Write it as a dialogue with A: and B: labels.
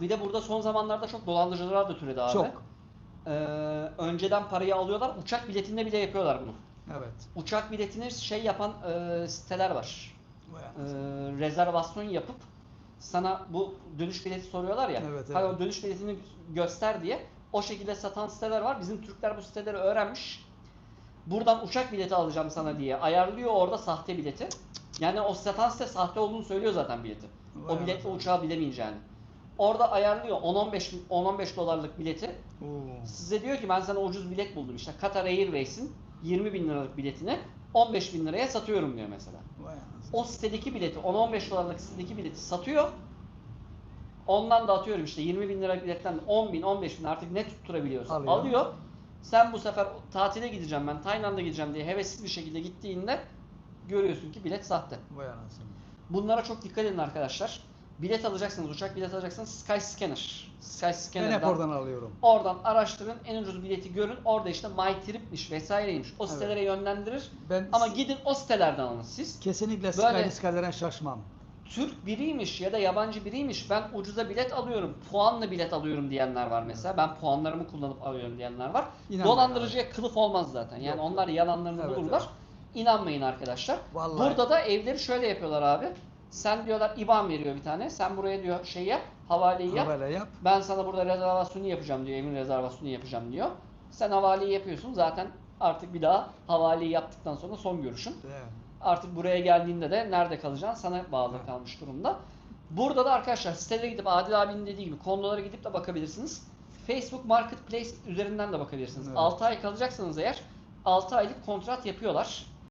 A: Bir de burada son zamanlarda çok dolandırıcılar da türedi abi.
B: Çok.
A: Ee, önceden parayı alıyorlar. Uçak biletinde bile yapıyorlar bunu.
B: Evet.
A: Uçak biletini şey yapan e, siteler var.
B: Anasını.
A: rezervasyon yapıp sana bu dönüş bileti soruyorlar ya.
B: Evet, evet.
A: o dönüş biletini göster diye o şekilde satan siteler var. Bizim Türkler bu siteleri öğrenmiş. Buradan uçak bileti alacağım sana diye ayarlıyor orada sahte bileti. Yani o satan site sahte olduğunu söylüyor zaten bileti.
B: Vay
A: o biletle uçağı bilemeyeceğini. Orada ayarlıyor 10-15 10-15 dolarlık bileti.
B: Oo.
A: Size diyor ki ben sana ucuz bilet buldum işte Qatar Airways'in 20 bin liralık biletini 15 bin liraya satıyorum diyor mesela. O sitedeki bileti 10-15 dolarlık sitedeki bileti satıyor. Ondan da atıyorum işte 20 bin lira biletten 10 bin 15 bin artık ne tutturabiliyorsa
B: Alıyor.
A: alıyor. Sen bu sefer tatile gideceğim ben Tayland'a gideceğim diye hevesli bir şekilde gittiğinde görüyorsun ki bilet sahte.
B: Vay anasını.
A: Bunlara çok dikkat edin arkadaşlar. Bilet alacaksınız, uçak bilet alacaksınız Skyscanner.
B: Ben hep
A: Skyscanner'dan
B: oradan alıyorum.
A: Oradan araştırın, en ucuz bileti görün. Orada işte MyTrip'miş vesaireymiş. O
B: Evet.
A: sitelere yönlendirir.
B: Ben
A: Ama gidin o sitelerden alın siz.
B: kesinlikle
A: Böyle-
B: Skyscanner'den şaşmam.
A: Türk biriymiş ya da yabancı biriymiş. Ben ucuza bilet alıyorum, puanla bilet alıyorum diyenler var mesela. Ben puanlarımı kullanıp alıyorum diyenler var.
B: İnanmayın
A: Dolandırıcıya kılıf olmaz zaten. Yani
B: Yok,
A: onlar yalanlarını
B: Evet,
A: bulurlar.
B: evet.
A: İnanmayın arkadaşlar.
B: Vallahi.
A: Burada da evleri şöyle yapıyorlar abi. Sen diyorlar IBAN veriyor bir tane. Sen buraya diyor şey yap, havaleyi yap.
B: Havale yap.
A: Ben sana burada rezervasyonu yapacağım diyor. Evin rezervasyonu yapacağım diyor. Sen havaleyi yapıyorsun. Zaten artık bir daha havaleyi yaptıktan sonra son görüşün.
B: Evet.
A: Artık buraya geldiğinde de nerede kalacaksın sana bağlı
B: Evet.
A: kalmış durumda. Burada da arkadaşlar sitelere gidip Adil abinin dediği gibi konulara gidip de bakabilirsiniz. Facebook Marketplace üzerinden de bakabilirsiniz.
B: Evet.
A: 6 ay kalacaksanız eğer 6 aylık kontrat yapıyorlar.